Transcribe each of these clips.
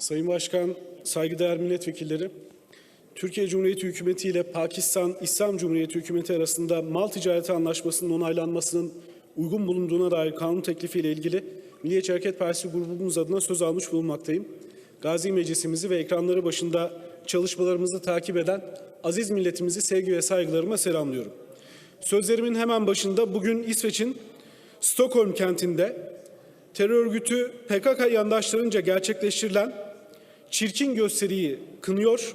Sayın Başkan, saygıdeğer milletvekilleri, Türkiye Cumhuriyeti Hükümeti ile Pakistan İslam Cumhuriyeti Hükümeti arasında mal ticareti anlaşmasının onaylanmasının uygun bulunduğuna dair kanun teklifiyle ilgili Milliyetçi Hareket Partisi grubumuz adına söz almış bulunmaktayım. Gazi Meclisimizi ve ekranları başında çalışmalarımızı takip eden aziz milletimizi sevgi ve saygılarıma selamlıyorum. Sözlerimin hemen başında bugün İsveç'in Stockholm kentinde terör örgütü PKK yandaşlarınca gerçekleştirilen çirkin gösteriyi kınıyor,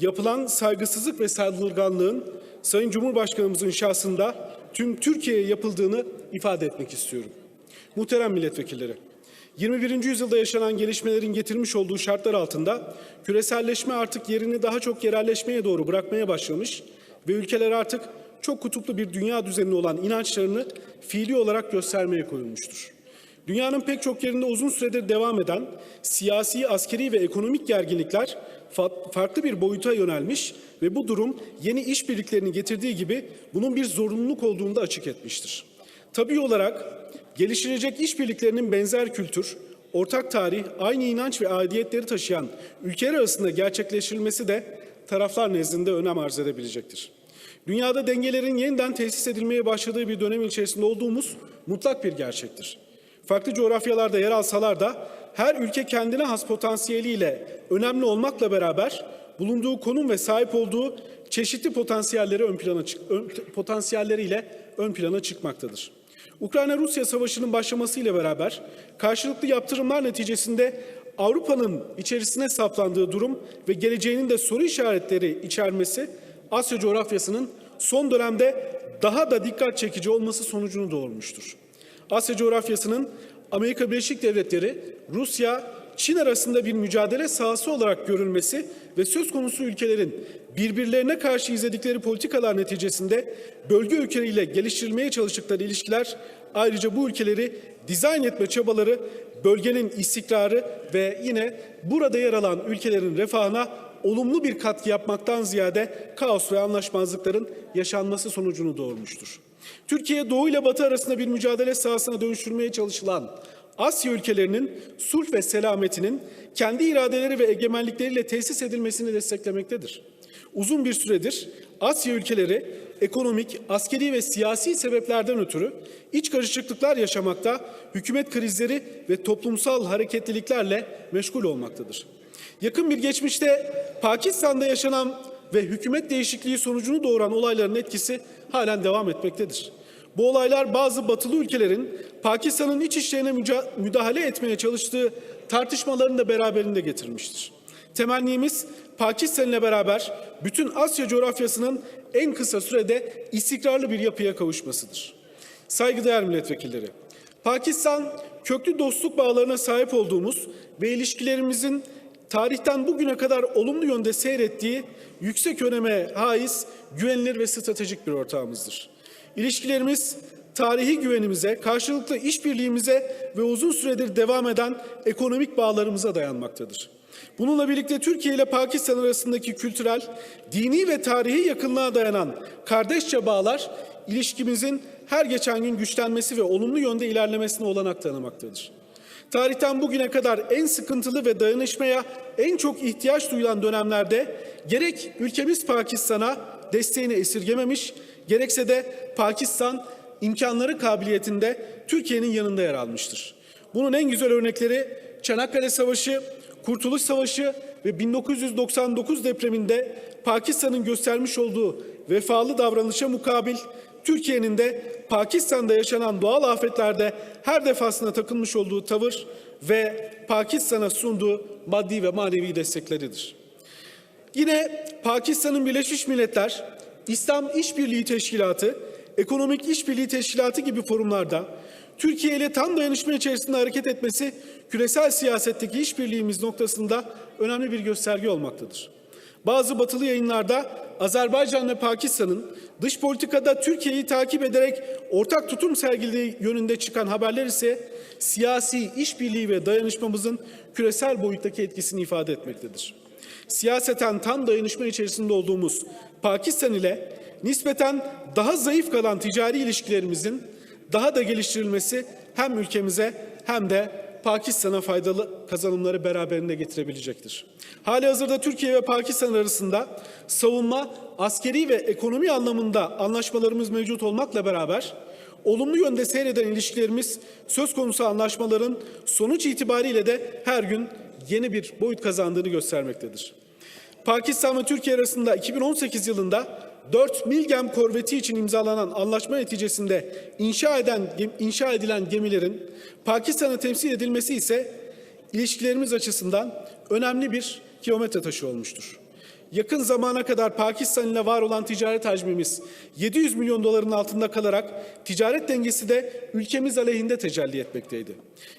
yapılan saygısızlık ve saldırganlığın Sayın Cumhurbaşkanımızın şahsında tüm Türkiye'ye yapıldığını ifade etmek istiyorum. Muhterem milletvekilleri, 21. yüzyılda yaşanan gelişmelerin getirmiş olduğu şartlar altında küreselleşme artık yerini daha çok yerelleşmeye doğru bırakmaya başlamış ve ülkeler artık çok kutuplu bir dünya düzenine olan inançlarını fiili olarak göstermeye koyulmuştur. Dünyanın pek çok yerinde uzun süredir devam eden siyasi, askeri ve ekonomik gerginlikler fa- farklı bir boyuta yönelmiş ve bu durum yeni işbirliklerini getirdiği gibi bunun bir zorunluluk olduğunu da açık etmiştir. Tabii olarak geliştirecek işbirliklerinin benzer kültür, ortak tarih, aynı inanç ve aidiyetleri taşıyan ülkeler arasında gerçekleştirilmesi de taraflar nezdinde önem arz edebilecektir. Dünyada dengelerin yeniden tesis edilmeye başladığı bir dönem içerisinde olduğumuz mutlak bir gerçektir. Farklı coğrafyalarda yer alsalar da her ülke kendine has potansiyeliyle önemli olmakla beraber bulunduğu konum ve sahip olduğu çeşitli potansiyelleri ön plana ön- potansiyelleriyle ön plana çıkmaktadır. Ukrayna-Rusya savaşının başlamasıyla beraber karşılıklı yaptırımlar neticesinde Avrupa'nın içerisine saplandığı durum ve geleceğinin de soru işaretleri içermesi Asya coğrafyasının son dönemde daha da dikkat çekici olması sonucunu doğurmuştur. Asya coğrafyasının Amerika Birleşik Devletleri, Rusya, Çin arasında bir mücadele sahası olarak görülmesi ve söz konusu ülkelerin birbirlerine karşı izledikleri politikalar neticesinde bölge ülkeleriyle geliştirilmeye çalıştıkları ilişkiler ayrıca bu ülkeleri dizayn etme çabaları bölgenin istikrarı ve yine burada yer alan ülkelerin refahına olumlu bir katkı yapmaktan ziyade kaos ve anlaşmazlıkların yaşanması sonucunu doğurmuştur. Türkiye Doğu ile Batı arasında bir mücadele sahasına dönüştürmeye çalışılan Asya ülkelerinin sulh ve selametinin kendi iradeleri ve egemenlikleriyle tesis edilmesini desteklemektedir. Uzun bir süredir Asya ülkeleri ekonomik, askeri ve siyasi sebeplerden ötürü iç karışıklıklar yaşamakta, hükümet krizleri ve toplumsal hareketliliklerle meşgul olmaktadır. Yakın bir geçmişte Pakistan'da yaşanan ve hükümet değişikliği sonucunu doğuran olayların etkisi halen devam etmektedir. Bu olaylar bazı batılı ülkelerin Pakistan'ın iç işlerine müdahale etmeye çalıştığı tartışmalarını da beraberinde getirmiştir. Temennimiz Pakistan ile beraber bütün Asya coğrafyasının en kısa sürede istikrarlı bir yapıya kavuşmasıdır. Saygıdeğer milletvekilleri, Pakistan köklü dostluk bağlarına sahip olduğumuz ve ilişkilerimizin tarihten bugüne kadar olumlu yönde seyrettiği yüksek öneme haiz, güvenilir ve stratejik bir ortağımızdır. İlişkilerimiz tarihi güvenimize, karşılıklı işbirliğimize ve uzun süredir devam eden ekonomik bağlarımıza dayanmaktadır. Bununla birlikte Türkiye ile Pakistan arasındaki kültürel, dini ve tarihi yakınlığa dayanan kardeşçe bağlar ilişkimizin her geçen gün güçlenmesi ve olumlu yönde ilerlemesine olanak tanımaktadır. Tarihten bugüne kadar en sıkıntılı ve dayanışmaya en çok ihtiyaç duyulan dönemlerde gerek ülkemiz Pakistan'a desteğini esirgememiş, gerekse de Pakistan imkanları kabiliyetinde Türkiye'nin yanında yer almıştır. Bunun en güzel örnekleri Çanakkale Savaşı, Kurtuluş Savaşı ve 1999 depreminde Pakistan'ın göstermiş olduğu vefalı davranışa mukabil Türkiye'nin de Pakistan'da yaşanan doğal afetlerde her defasında takılmış olduğu tavır ve Pakistan'a sunduğu maddi ve manevi destekleridir. Yine Pakistan'ın Birleşmiş Milletler, İslam İşbirliği Teşkilatı, Ekonomik İşbirliği Teşkilatı gibi forumlarda Türkiye ile tam dayanışma içerisinde hareket etmesi küresel siyasetteki işbirliğimiz noktasında önemli bir gösterge olmaktadır. Bazı batılı yayınlarda Azerbaycan ve Pakistan'ın dış politikada Türkiye'yi takip ederek ortak tutum sergilediği yönünde çıkan haberler ise siyasi işbirliği ve dayanışmamızın küresel boyuttaki etkisini ifade etmektedir. Siyaseten tam dayanışma içerisinde olduğumuz Pakistan ile nispeten daha zayıf kalan ticari ilişkilerimizin daha da geliştirilmesi hem ülkemize hem de Pakistan'a faydalı kazanımları beraberinde getirebilecektir. Hali hazırda Türkiye ve Pakistan arasında savunma, askeri ve ekonomi anlamında anlaşmalarımız mevcut olmakla beraber olumlu yönde seyreden ilişkilerimiz söz konusu anlaşmaların sonuç itibariyle de her gün yeni bir boyut kazandığını göstermektedir. Pakistan ve Türkiye arasında 2018 yılında 4 Milgem korveti için imzalanan anlaşma neticesinde inşa eden inşa edilen gemilerin Pakistan'a temsil edilmesi ise ilişkilerimiz açısından önemli bir kilometre taşı olmuştur. Yakın zamana kadar Pakistan ile var olan ticaret hacmimiz 700 milyon doların altında kalarak ticaret dengesi de ülkemiz aleyhinde tecelli etmekteydi.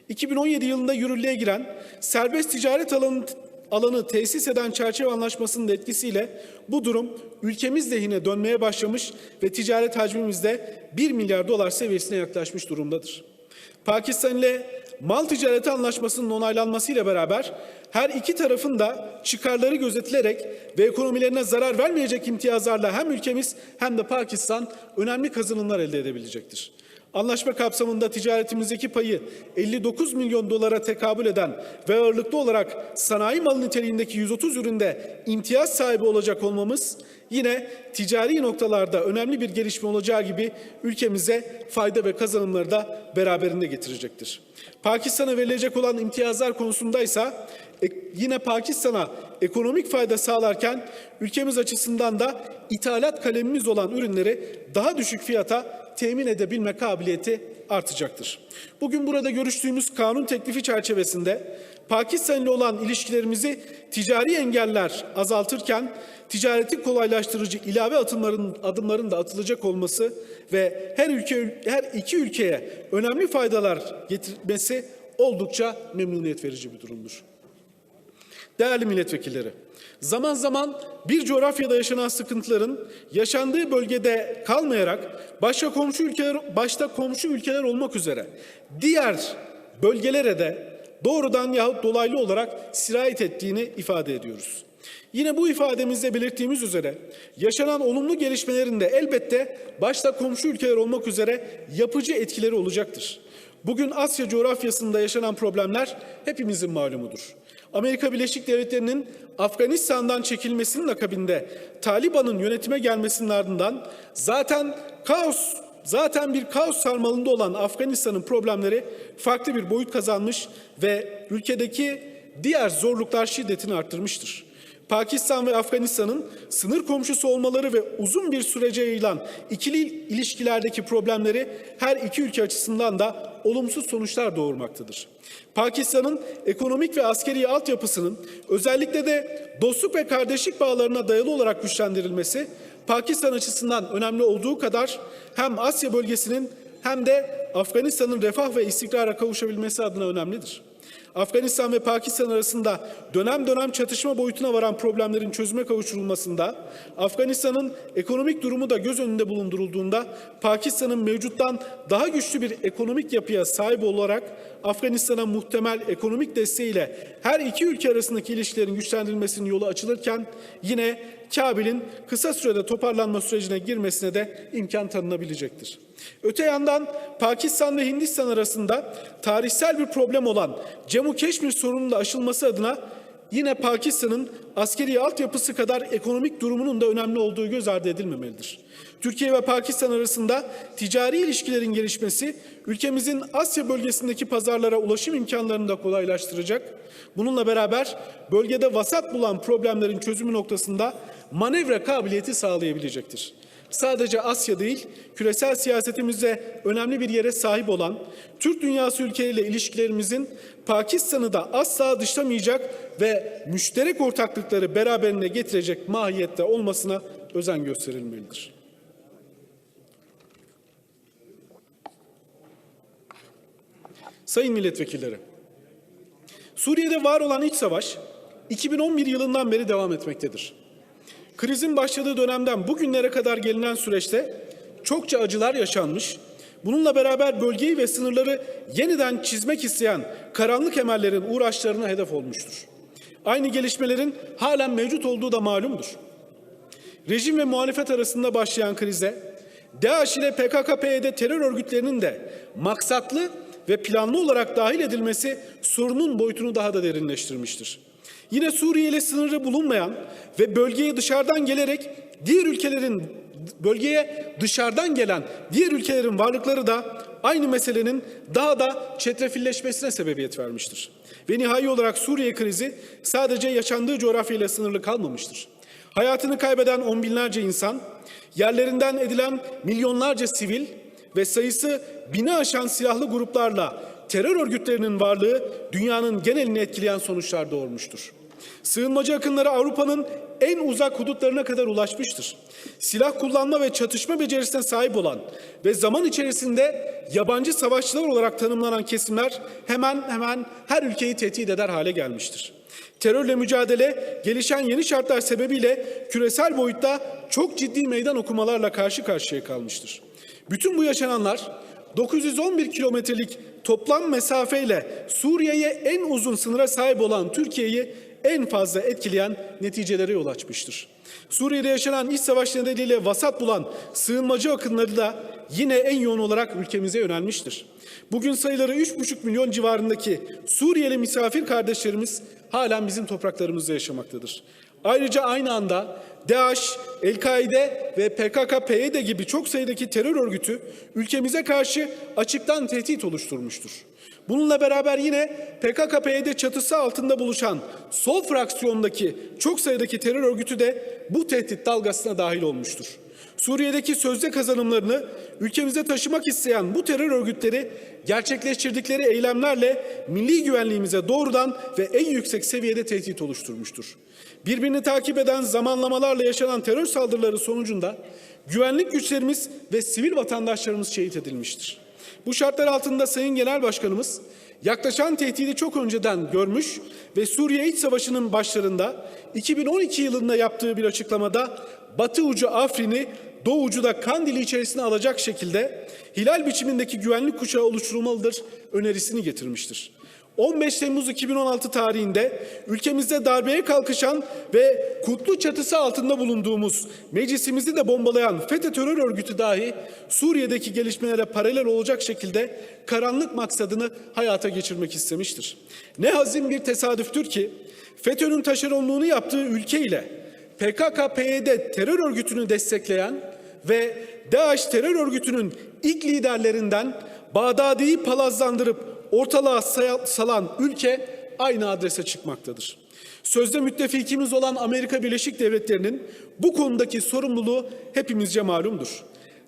2017 yılında yürürlüğe giren serbest ticaret alanı alanı tesis eden çerçeve anlaşmasının etkisiyle bu durum ülkemiz lehine dönmeye başlamış ve ticaret hacmimiz de 1 milyar dolar seviyesine yaklaşmış durumdadır. Pakistan ile mal ticareti anlaşmasının onaylanmasıyla beraber her iki tarafın da çıkarları gözetilerek ve ekonomilerine zarar vermeyecek imtiyazlarla hem ülkemiz hem de Pakistan önemli kazanımlar elde edebilecektir. Anlaşma kapsamında ticaretimizdeki payı 59 milyon dolara tekabül eden ve ağırlıklı olarak sanayi malı niteliğindeki 130 üründe imtiyaz sahibi olacak olmamız yine ticari noktalarda önemli bir gelişme olacağı gibi ülkemize fayda ve kazanımları da beraberinde getirecektir. Pakistan'a verilecek olan imtiyazlar konusundaysa e, yine Pakistan'a ekonomik fayda sağlarken ülkemiz açısından da ithalat kalemimiz olan ürünleri daha düşük fiyata temin edebilme kabiliyeti artacaktır. Bugün burada görüştüğümüz kanun teklifi çerçevesinde Pakistan ile olan ilişkilerimizi ticari engeller azaltırken ticareti kolaylaştırıcı ilave adımların adımların da atılacak olması ve her ülke her iki ülkeye önemli faydalar getirmesi oldukça memnuniyet verici bir durumdur. Değerli milletvekilleri, zaman zaman bir coğrafyada yaşanan sıkıntıların yaşandığı bölgede kalmayarak başta komşu ülkeler başta komşu ülkeler olmak üzere diğer bölgelere de doğrudan yahut dolaylı olarak sirayet ettiğini ifade ediyoruz. Yine bu ifademizde belirttiğimiz üzere yaşanan olumlu gelişmelerin de elbette başta komşu ülkeler olmak üzere yapıcı etkileri olacaktır. Bugün Asya coğrafyasında yaşanan problemler hepimizin malumudur. Amerika Birleşik Devletleri'nin Afganistan'dan çekilmesinin akabinde Taliban'ın yönetime gelmesinin ardından zaten kaos zaten bir kaos sarmalında olan Afganistan'ın problemleri farklı bir boyut kazanmış ve ülkedeki diğer zorluklar şiddetini arttırmıştır. Pakistan ve Afganistan'ın sınır komşusu olmaları ve uzun bir sürece yayılan ikili ilişkilerdeki problemleri her iki ülke açısından da olumsuz sonuçlar doğurmaktadır. Pakistan'ın ekonomik ve askeri altyapısının özellikle de dostluk ve kardeşlik bağlarına dayalı olarak güçlendirilmesi Pakistan açısından önemli olduğu kadar hem Asya bölgesinin hem de Afganistan'ın refah ve istikrara kavuşabilmesi adına önemlidir. Afganistan ve Pakistan arasında dönem dönem çatışma boyutuna varan problemlerin çözüme kavuşturulmasında, Afganistan'ın ekonomik durumu da göz önünde bulundurulduğunda, Pakistan'ın mevcuttan daha güçlü bir ekonomik yapıya sahip olarak Afganistan'a muhtemel ekonomik desteğiyle her iki ülke arasındaki ilişkilerin güçlendirilmesinin yolu açılırken yine Kabil'in kısa sürede toparlanma sürecine girmesine de imkan tanınabilecektir. Öte yandan Pakistan ve Hindistan arasında tarihsel bir problem olan Cemu Keşmir sorununun da aşılması adına yine Pakistan'ın askeri altyapısı kadar ekonomik durumunun da önemli olduğu göz ardı edilmemelidir. Türkiye ve Pakistan arasında ticari ilişkilerin gelişmesi ülkemizin Asya bölgesindeki pazarlara ulaşım imkanlarını da kolaylaştıracak. Bununla beraber bölgede vasat bulan problemlerin çözümü noktasında manevra kabiliyeti sağlayabilecektir sadece Asya değil, küresel siyasetimizde önemli bir yere sahip olan Türk dünyası ülkeleriyle ilişkilerimizin Pakistan'ı da asla dışlamayacak ve müşterek ortaklıkları beraberinde getirecek mahiyette olmasına özen gösterilmelidir. Sayın milletvekilleri, Suriye'de var olan iç savaş 2011 yılından beri devam etmektedir. Krizin başladığı dönemden bugünlere kadar gelinen süreçte çokça acılar yaşanmış. Bununla beraber bölgeyi ve sınırları yeniden çizmek isteyen karanlık emellerin uğraşlarına hedef olmuştur. Aynı gelişmelerin halen mevcut olduğu da malumdur. Rejim ve muhalefet arasında başlayan krize, DAEŞ ile PKK-PYD terör örgütlerinin de maksatlı ve planlı olarak dahil edilmesi sorunun boyutunu daha da derinleştirmiştir. Yine Suriye ile sınırı bulunmayan ve bölgeye dışarıdan gelerek diğer ülkelerin bölgeye dışarıdan gelen diğer ülkelerin varlıkları da aynı meselenin daha da çetrefilleşmesine sebebiyet vermiştir. Ve nihai olarak Suriye krizi sadece yaşandığı coğrafyayla sınırlı kalmamıştır. Hayatını kaybeden on binlerce insan, yerlerinden edilen milyonlarca sivil ve sayısı bini aşan silahlı gruplarla terör örgütlerinin varlığı dünyanın genelini etkileyen sonuçlar doğurmuştur. Sığınmacı akınları Avrupa'nın en uzak hudutlarına kadar ulaşmıştır. Silah kullanma ve çatışma becerisine sahip olan ve zaman içerisinde yabancı savaşçılar olarak tanımlanan kesimler hemen hemen her ülkeyi tehdit eder hale gelmiştir. Terörle mücadele gelişen yeni şartlar sebebiyle küresel boyutta çok ciddi meydan okumalarla karşı karşıya kalmıştır. Bütün bu yaşananlar 911 kilometrelik toplam mesafeyle Suriye'ye en uzun sınıra sahip olan Türkiye'yi en fazla etkileyen neticelere yol açmıştır. Suriye'de yaşanan iç savaş nedeniyle vasat bulan sığınmacı akınları da yine en yoğun olarak ülkemize yönelmiştir. Bugün sayıları 3,5 milyon civarındaki Suriyeli misafir kardeşlerimiz halen bizim topraklarımızda yaşamaktadır. Ayrıca aynı anda DAEŞ, El-Kaide ve PKK-PYD gibi çok sayıdaki terör örgütü ülkemize karşı açıktan tehdit oluşturmuştur. Bununla beraber yine PKK-PYD çatısı altında buluşan sol fraksiyondaki çok sayıdaki terör örgütü de bu tehdit dalgasına dahil olmuştur. Suriye'deki sözde kazanımlarını ülkemize taşımak isteyen bu terör örgütleri gerçekleştirdikleri eylemlerle milli güvenliğimize doğrudan ve en yüksek seviyede tehdit oluşturmuştur. Birbirini takip eden zamanlamalarla yaşanan terör saldırıları sonucunda güvenlik güçlerimiz ve sivil vatandaşlarımız şehit edilmiştir. Bu şartlar altında Sayın Genel Başkanımız yaklaşan tehdidi çok önceden görmüş ve Suriye İç Savaşı'nın başlarında 2012 yılında yaptığı bir açıklamada Batı ucu Afrin'i Doğu ucu da Kandil'i içerisine alacak şekilde hilal biçimindeki güvenlik kuşağı oluşturulmalıdır önerisini getirmiştir. 15 Temmuz 2016 tarihinde ülkemizde darbeye kalkışan ve kutlu çatısı altında bulunduğumuz meclisimizi de bombalayan FETÖ terör örgütü dahi Suriye'deki gelişmelere paralel olacak şekilde karanlık maksadını hayata geçirmek istemiştir. Ne hazin bir tesadüftür ki FETÖ'nün taşeronluğunu yaptığı ülke ile PKK-PYD terör örgütünü destekleyen ve DAEŞ terör örgütünün ilk liderlerinden Bağdadi'yi palazlandırıp ortalığa salan ülke aynı adrese çıkmaktadır. Sözde müttefikimiz olan Amerika Birleşik Devletleri'nin bu konudaki sorumluluğu hepimizce malumdur.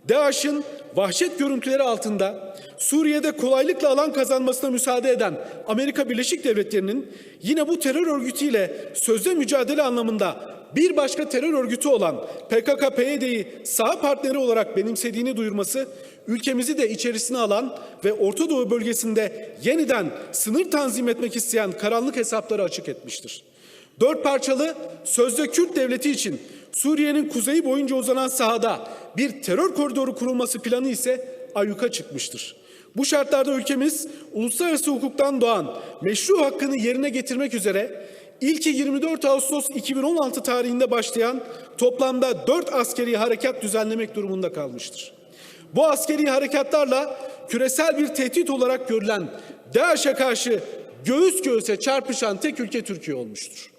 DAEŞ'in vahşet görüntüleri altında Suriye'de kolaylıkla alan kazanmasına müsaade eden Amerika Birleşik Devletleri'nin yine bu terör örgütüyle sözde mücadele anlamında bir başka terör örgütü olan PKK-PYD'yi sağ partneri olarak benimsediğini duyurması ülkemizi de içerisine alan ve Orta Doğu bölgesinde yeniden sınır tanzim etmek isteyen karanlık hesapları açık etmiştir. Dört parçalı sözde Kürt devleti için Suriye'nin kuzeyi boyunca uzanan sahada bir terör koridoru kurulması planı ise ayyuka çıkmıştır. Bu şartlarda ülkemiz uluslararası hukuktan doğan meşru hakkını yerine getirmek üzere ilki 24 Ağustos 2016 tarihinde başlayan toplamda 4 askeri harekat düzenlemek durumunda kalmıştır. Bu askeri harekatlarla küresel bir tehdit olarak görülen DAEŞ'e karşı göğüs göğüse çarpışan tek ülke Türkiye olmuştur.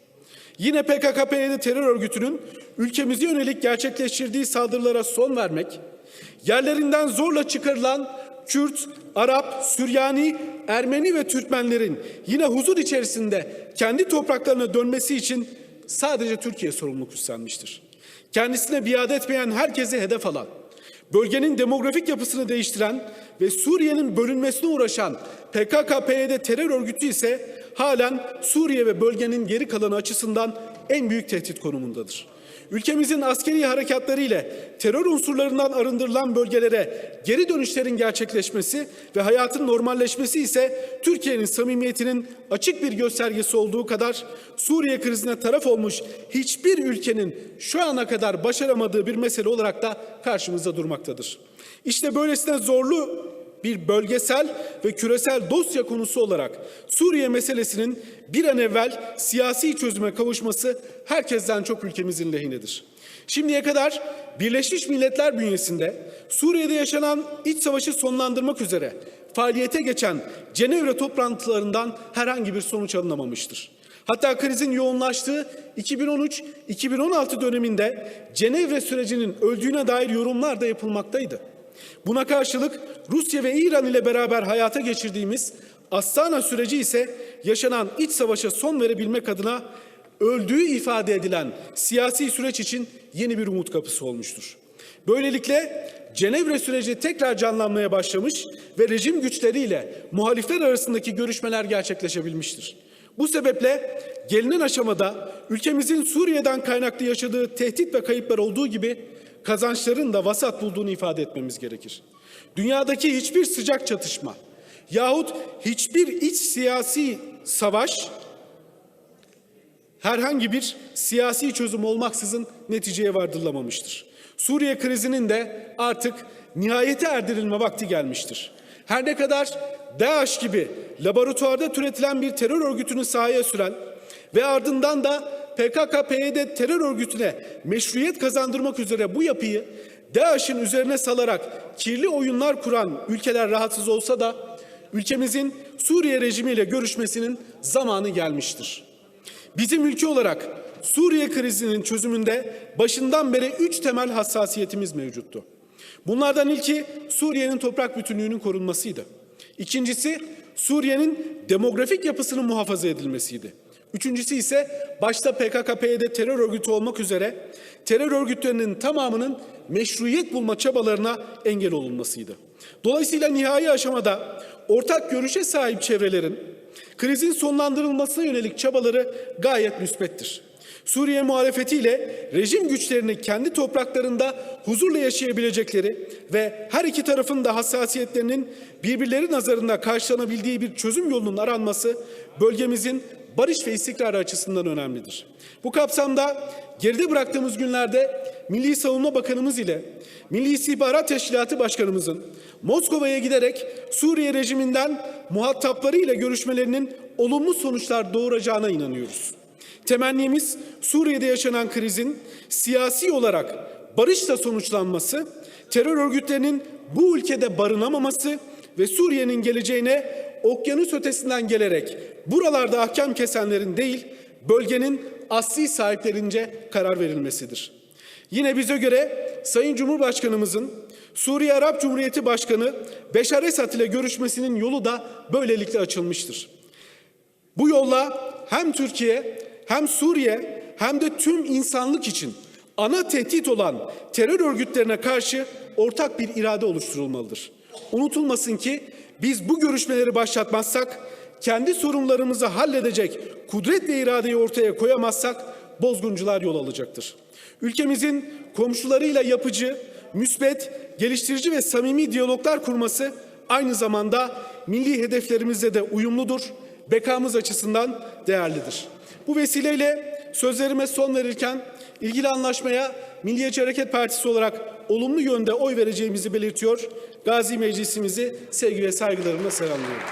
Yine PKK-PYD terör örgütünün ülkemize yönelik gerçekleştirdiği saldırılara son vermek, yerlerinden zorla çıkarılan Kürt, Arap, Süryani, Ermeni ve Türkmenlerin yine huzur içerisinde kendi topraklarına dönmesi için sadece Türkiye sorumluluk üstlenmiştir. Kendisine biat etmeyen herkese hedef alan, bölgenin demografik yapısını değiştiren ve Suriye'nin bölünmesine uğraşan PKK-PYD terör örgütü ise halen Suriye ve bölgenin geri kalanı açısından en büyük tehdit konumundadır. Ülkemizin askeri harekatları ile terör unsurlarından arındırılan bölgelere geri dönüşlerin gerçekleşmesi ve hayatın normalleşmesi ise Türkiye'nin samimiyetinin açık bir göstergesi olduğu kadar Suriye krizine taraf olmuş hiçbir ülkenin şu ana kadar başaramadığı bir mesele olarak da karşımızda durmaktadır. İşte böylesine zorlu bir bölgesel ve küresel dosya konusu olarak Suriye meselesinin bir an evvel siyasi çözüme kavuşması herkesten çok ülkemizin lehinedir. Şimdiye kadar Birleşmiş Milletler bünyesinde Suriye'de yaşanan iç savaşı sonlandırmak üzere faaliyete geçen Cenevre toplantılarından herhangi bir sonuç alınamamıştır. Hatta krizin yoğunlaştığı 2013-2016 döneminde Cenevre sürecinin öldüğüne dair yorumlar da yapılmaktaydı. Buna karşılık Rusya ve İran ile beraber hayata geçirdiğimiz Astana süreci ise yaşanan iç savaşa son verebilmek adına öldüğü ifade edilen siyasi süreç için yeni bir umut kapısı olmuştur. Böylelikle Cenevre süreci tekrar canlanmaya başlamış ve rejim güçleriyle muhalifler arasındaki görüşmeler gerçekleşebilmiştir. Bu sebeple gelinen aşamada ülkemizin Suriye'den kaynaklı yaşadığı tehdit ve kayıplar olduğu gibi kazançların da vasat bulduğunu ifade etmemiz gerekir. Dünyadaki hiçbir sıcak çatışma yahut hiçbir iç siyasi savaş herhangi bir siyasi çözüm olmaksızın neticeye vardırılamamıştır. Suriye krizinin de artık nihayete erdirilme vakti gelmiştir. Her ne kadar DAEŞ gibi laboratuvarda türetilen bir terör örgütünü sahaya süren ve ardından da PKK-PYD terör örgütüne meşruiyet kazandırmak üzere bu yapıyı DAEŞ'in üzerine salarak kirli oyunlar kuran ülkeler rahatsız olsa da ülkemizin Suriye rejimiyle görüşmesinin zamanı gelmiştir. Bizim ülke olarak Suriye krizinin çözümünde başından beri üç temel hassasiyetimiz mevcuttu. Bunlardan ilki Suriye'nin toprak bütünlüğünün korunmasıydı. İkincisi Suriye'nin demografik yapısının muhafaza edilmesiydi. Üçüncüsü ise başta PKK-PYD terör örgütü olmak üzere terör örgütlerinin tamamının meşruiyet bulma çabalarına engel olunmasıydı. Dolayısıyla nihai aşamada ortak görüşe sahip çevrelerin krizin sonlandırılmasına yönelik çabaları gayet müspettir. Suriye muhalefetiyle rejim güçlerini kendi topraklarında huzurla yaşayabilecekleri ve her iki tarafın da hassasiyetlerinin birbirleri nazarında karşılanabildiği bir çözüm yolunun aranması bölgemizin barış ve istikrarı açısından önemlidir. Bu kapsamda geride bıraktığımız günlerde Milli Savunma Bakanımız ile Milli İstihbarat Teşkilatı Başkanımızın Moskova'ya giderek Suriye rejiminden muhataplarıyla görüşmelerinin olumlu sonuçlar doğuracağına inanıyoruz. Temennimiz Suriye'de yaşanan krizin siyasi olarak barışla sonuçlanması, terör örgütlerinin bu ülkede barınamaması ve Suriye'nin geleceğine okyanus ötesinden gelerek buralarda ahkam kesenlerin değil, bölgenin asli sahiplerince karar verilmesidir. Yine bize göre Sayın Cumhurbaşkanımızın Suriye Arap Cumhuriyeti Başkanı Beşar Esad ile görüşmesinin yolu da böylelikle açılmıştır. Bu yolla hem Türkiye hem Suriye hem de tüm insanlık için ana tehdit olan terör örgütlerine karşı ortak bir irade oluşturulmalıdır. Unutulmasın ki biz bu görüşmeleri başlatmazsak, kendi sorunlarımızı halledecek kudret ve iradeyi ortaya koyamazsak bozguncular yol alacaktır. Ülkemizin komşularıyla yapıcı, müsbet, geliştirici ve samimi diyaloglar kurması aynı zamanda milli hedeflerimizle de uyumludur, bekamız açısından değerlidir. Bu vesileyle sözlerime son verirken ilgili anlaşmaya Milliyetçi Hareket Partisi olarak olumlu yönde oy vereceğimizi belirtiyor. Gazi Meclisimizi sevgi ve saygılarımla selamlıyorum.